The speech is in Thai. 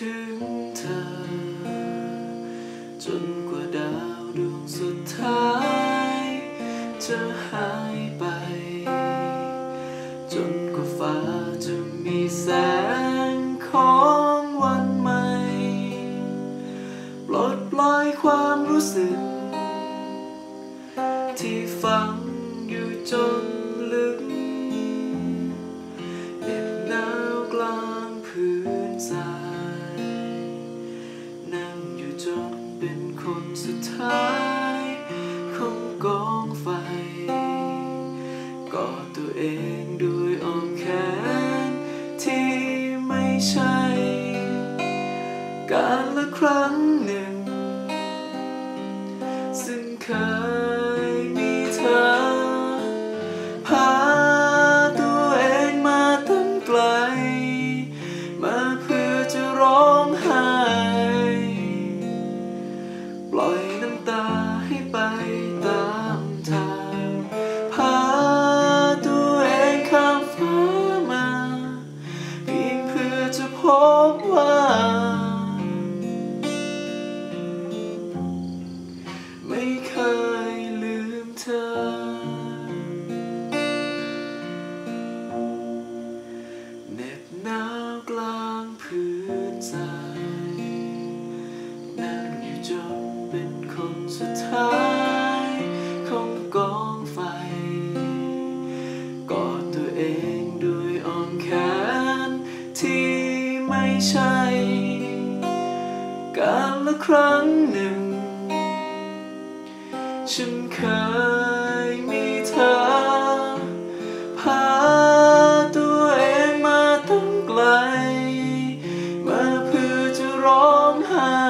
ถึงเธอ จนกว่าดาวดวงสุดท้าย จะหายไป จนกว่าฟ้าจะมีแสงของวันใหม่ ปลดปล่อยความรู้สึก ที่ฝังอยู่จน สุดท้ายของกองไฟกอดตัวเองด้วยอ้อมแขนที่ไม่ใช่ การละครั้งหนึ่ง ปล่อยน้ำตาให้ไปตามทางพาตัวเองข้ามฟ้ามาเพียงเพื่อจะพบว่า ไม่เคยลืมเธอเหน็บหนาวกลางพื้นทราย ไม่ใช่ การละครั้งหนึ่ง ฉันเคยมีเธอ พาตัวเองมาตั้งไกล มาเพื่อจะร้องไห้